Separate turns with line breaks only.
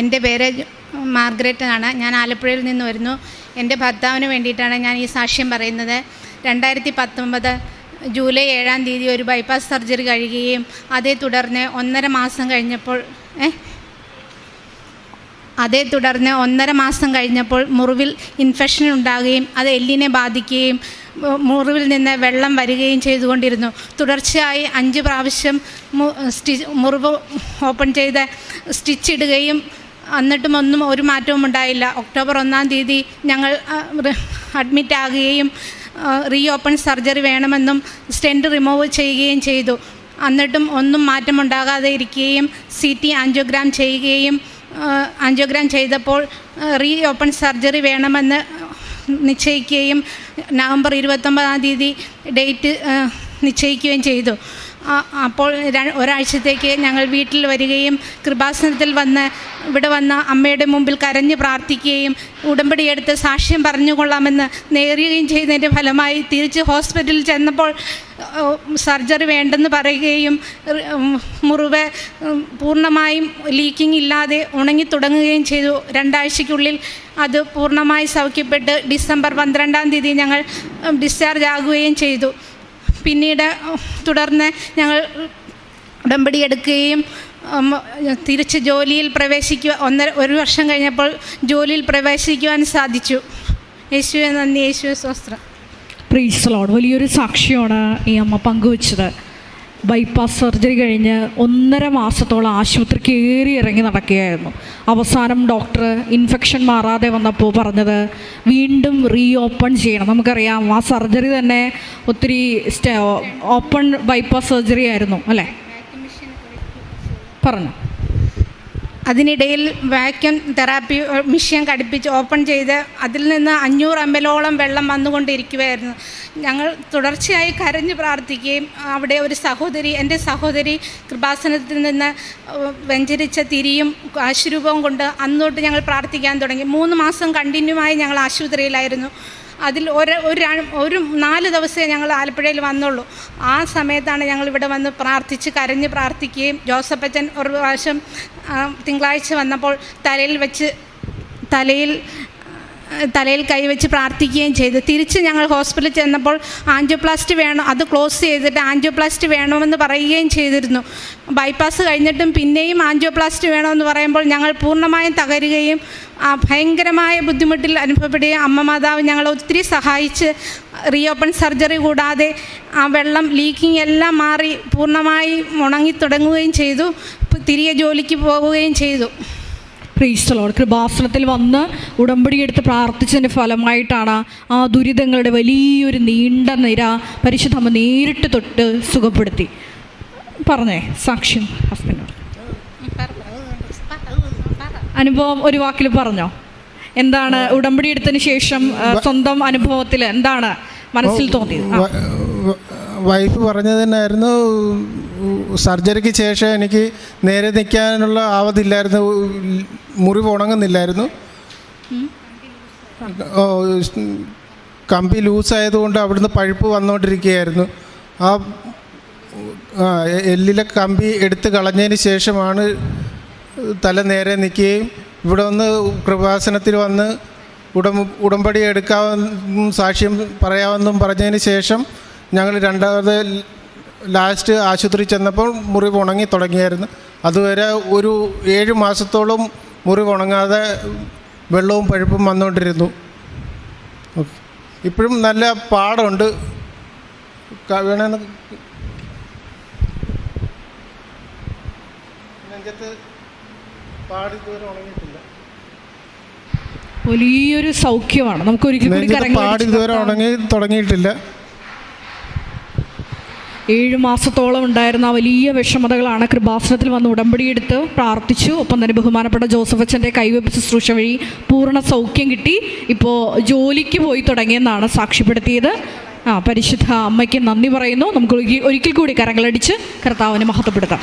എന്റെ പേര് മാർഗ്രറ്റ് ആണ് ഞാൻ ആലപ്പുഴയിൽ നിന്ന് വരുന്നു. എന്റെ ഭർത്താവിന് വേണ്ടിയിട്ടാണ് ഞാൻ ഈ സാക്ഷ്യം പറയുന്നത്. രണ്ടായിരത്തി പത്തൊമ്പത് ജൂലൈ ഏഴാം തീയതി ഒരു ബൈപ്പാസ് സർജറി കഴിയുകയും അതേ തുടർന്ന് ഒന്നര മാസം കഴിഞ്ഞപ്പോൾ അതേ തുടർന്ന് ഒന്നര മാസം കഴിഞ്ഞപ്പോൾ മുറിവിൽ ഇൻഫെക്ഷൻ ഉണ്ടാകുകയും അത് എല്ലിനെ ബാധിക്കുകയും മുറിവിൽ നിന്ന് വെള്ളം വരികയും ചെയ്തുകൊണ്ടിരുന്നു. തുടർച്ചയായി അഞ്ച് പ്രാവശ്യം മുറിവ് ഓപ്പൺ ചെയ്ത് സ്റ്റിച്ച് ഇടുകയും എന്നിട്ടും ഒന്നും ഒരു മാറ്റവും ഉണ്ടായില്ല. ഒക്ടോബർ ഒന്നാം തീയതി ഞങ്ങൾ അഡ്മിറ്റ് ആകുകയും റീ ഓപ്പൺ സർജറി വേണമെന്നും സ്റ്റെന്റ് റിമൂവ് ചെയ്യുകയും ചെയ്തു. എന്നിട്ടും ഒന്നും മാറ്റമുണ്ടാകാതെ ഇരിക്കുകയും സി ടി ആൻജിയോഗ്രാം ചെയ്യുകയും ആൻജിയോഗ്രാം ചെയ്തപ്പോൾ റീ ഓപ്പൺ സർജറി വേണമെന്ന് നിശ്ചയിക്കുകയും നവംബർ ഇരുപത്തൊമ്പതാം തീയതി ഡേറ്റ് നിശ്ചയിക്കുകയും ചെയ്തു. അപ്പോൾ ഒരാഴ്ചത്തേക്ക് ഞങ്ങൾ വീട്ടിൽ വരികയും കൃപാസനത്തിൽ വന്ന് ഇവിടെ വന്ന അമ്മയുടെ മുമ്പിൽ കരഞ്ഞ് പ്രാർത്ഥിക്കുകയും ഉടമ്പടിയെടുത്ത് സാക്ഷ്യം പറഞ്ഞുകൊള്ളാമെന്ന് നേരുകയും ചെയ്തതിന്റെ ഫലമായി തിരിച്ച് ഹോസ്പിറ്റലിൽ ചെന്നപ്പോൾ സർജറി വേണ്ടെന്ന് പറയുകയും മുറിവ് പൂർണമായും ലീക്കിംഗ് ഇല്ലാതെ ഉണങ്ങി തുടങ്ങുകയും ചെയ്തു. രണ്ടാഴ്ചയ്ക്കുള്ളിൽ അത് പൂർണമായി സൗഖ്യപ്പെട്ട് ഡിസംബർ പന്ത്രണ്ടാം തീയതി ഞങ്ങൾ ഡിസ്ചാർജ് ആകുകയും ചെയ്തു. പിന്നീട് തുടർന്ന് ഞങ്ങൾ ഉടമ്പടി എടുക്കുകയും തിരിച്ച് ജോലിയിൽ പ്രവേശിക്കുക ഒന്നര ഒരു വർഷം കഴിഞ്ഞപ്പോൾ ജോലിയിൽ പ്രവേശിക്കുവാൻ സാധിച്ചു. യേശുവെ നന്ദി. യേശുവെ സ്വസ്ത്രം
പ്രീസ് ലോഡ് വലിയൊരു സാക്ഷിയാണ് ഈ അമ്മ പങ്കുവച്ചത്. ബൈപ്പാസ് സർജറി കഴിഞ്ഞ് ഒന്നര മാസത്തോളം ആശുപത്രി കയറി ഇറങ്ങി നടക്കുകയായിരുന്നു. അവസാനം ഡോക്ടർ ഇൻഫെക്ഷൻ മാറാതെ വന്നപ്പോൾ പറഞ്ഞത് വീണ്ടും റീ ഓപ്പൺ ചെയ്യണം. നമുക്കറിയാം ആ സർജറി തന്നെ ഒത്തിരി സ്റ്റ ഓപ്പൺ ബൈപ്പാസ് സർജറി ആയിരുന്നു അല്ലേ? പറഞ്ഞു.
അതിനിടയിൽ വാക്യൂം തെറാപ്പി മെഷീൻ ഘടിപ്പിച്ച് ഓപ്പൺ ചെയ്ത് അതിൽ നിന്ന് അഞ്ഞൂറ് എല്ലോളം വെള്ളം വന്നുകൊണ്ടിരിക്കുകയായിരുന്നു ഞങ്ങൾ തുടർച്ചയായി കരഞ്ഞ് പ്രാർത്ഥിക്കുകയും അവിടെ ഒരു സഹോദരി എന്റെ സഹോദരി കൃപാസനത്തിൽ നിന്ന് വെഞ്ചരിച്ച തിരിയും ആശുരൂപവും കൊണ്ട് അന്നോട്ട് ഞങ്ങൾ പ്രാർത്ഥിക്കാൻ തുടങ്ങി. മൂന്ന് മാസം കണ്ടിന്യൂ ആയി ഞങ്ങൾ ആശുപത്രിയിലായിരുന്നു. അതിൽ ഒരു ഒരു ഒരു നാല് ദിവസമേ ഞങ്ങൾ ആലപ്പുഴയിൽ വന്നുള്ളൂ. ആ സമയത്താണ് ഞങ്ങൾ ഇവിടെ വന്ന് പ്രാർത്ഥിച്ച് കരഞ്ഞ് പ്രാർത്ഥിക്കുകയും ജോസഫച്ചൻ ഒരു പ്രാവശ്യം തിങ്കളാഴ്ച വന്നപ്പോൾ തലയിൽ വെച്ച് തലയിൽ തലയിൽ കൈവച്ച് പ്രാർത്ഥിക്കുകയും ചെയ്തു. തിരിച്ച് ഞങ്ങൾ ഹോസ്പിറ്റലിൽ ചെന്നപ്പോൾ ആൻജിയോപ്ലാസ്റ്റ് വേണം അത് ക്ലോസ് ചെയ്തിട്ട് ആൻജിയോപ്ലാസ്റ്റ് വേണമെന്ന് പറയുകയും ചെയ്തിരുന്നു. ബൈപ്പാസ് കഴിഞ്ഞിട്ടും പിന്നെയും ആൻജിയോപ്ലാസ്റ്റ് വേണമെന്ന് പറയുമ്പോൾ ഞങ്ങൾ പൂർണമായും തകരുകയും ഭയങ്കരമായ ബുദ്ധിമുട്ടിൽ അനുഭവപ്പെടുകയും അമ്മ മാതാവ് ഞങ്ങളെ ഒത്തിരി സഹായിച്ച് റീഓപ്പൺ സർജറി കൂടാതെ ആ വെള്ളം ലീക്കിംഗ് എല്ലാം മാറി പൂർണമായി ഉണങ്ങി തുടങ്ങുകയും ചെയ്തു. തിരികെ ജോലിക്ക് പോവുകയും ചെയ്തു.
Praise lord. കൃപാസനത്തിൽ വന്ന് ഉടമ്പടി എടുത്ത് പ്രാർത്ഥിച്ചതിന്റെ ഫലമായിട്ടാണ് ആ ദുരിതങ്ങളുടെ വലിയൊരു നീണ്ട നിര പരിശുദ്ധമ്മ നേരിട്ട് തൊട്ട് സുഖപ്പെടുത്തി. പറഞ്ഞേ സാക്ഷ്യം ഹസ്ബൻഡോട് അനുഭവം ഒരു വാക്കിൽ പറഞ്ഞോ? എന്താണ് ഉടമ്പടി എടുത്തതിന് ശേഷം സ്വന്തം അനുഭവത്തിൽ എന്താണ് മനസ്സിൽ തോന്നിയത്?
വൈഫ് പറഞ്ഞത് തന്നെയായിരുന്നു സർജറിക്ക് ശേഷം എനിക്ക് നേരെ നിൽക്കാനുള്ള ആവതില്ലായിരുന്നു മുറിവ് ഉണങ്ങുന്നില്ലായിരുന്നു. കമ്പി ലൂസായതുകൊണ്ട് അവിടുന്ന് പഴുപ്പ് വന്നുകൊണ്ടിരിക്കുകയായിരുന്നു. ആ എല്ലിലെ കമ്പി എടുത്ത് കളഞ്ഞതിന് ശേഷമാണ് തല നേരെ നിൽക്കുകയും ഇവിടെ വന്ന് കൃപാസനത്തിൽ വന്ന് ഉടം ഉടമ്പടി എടുക്കാമെന്നും സാക്ഷ്യം പറയാമെന്നും പറഞ്ഞതിന് ശേഷം ഞങ്ങൾ രണ്ടാമത് ലാസ്റ്റ് ആശുപത്രി ചെന്നപ്പോൾ മുറിവ് ഉണങ്ങി തുടങ്ങിയായിരുന്നു. അതുവരെ ഒരു ഏഴ് മാസത്തോളം മുറിവ് ഉണങ്ങാതെ വെള്ളവും പഴുപ്പും വന്നുകൊണ്ടിരുന്നു. ഓക്കെ. ഇപ്പോഴും നല്ല പാടമുണ്ട് വേണമെന്ന് നെഞ്ചത്ത് പാടി ഇതുവരെ ഉണങ്ങിയിട്ടില്ല.
വലിയൊരു സൗഖ്യമാണ്. നമുക്ക് ഒരിക്കലും
പാടി ഇതുവരെ ഉണങ്ങി തുടങ്ങിയിട്ടില്ല.
ഏഴ് മാസത്തോളം ഉണ്ടായിരുന്ന വലിയ വിഷമതകളാണ് കൃപാസനത്തിൽ വന്ന് ഉടമ്പടിയെടുത്ത് പ്രാർത്ഥിച്ചു. ഒപ്പം തന്നെ ബഹുമാനപ്പെട്ട ജോസഫ് അച്ഛന്റെ കൈവെപ്പ് ശുശ്രൂഷ വഴി പൂർണ സൗഖ്യം കിട്ടി. ഇപ്പോൾ ജോലിക്ക് പോയി തുടങ്ങിയെന്നാണ് സാക്ഷ്യപ്പെടുത്തിയത്. ആ പരിശുദ്ധ അമ്മയ്ക്ക് നന്ദി പറയുന്നു. നമുക്ക് ഒരിക്കൽ- കൂടി കരങ്ങളടിച്ച് കർത്താവിനെ മഹത്വപ്പെടുത്താം.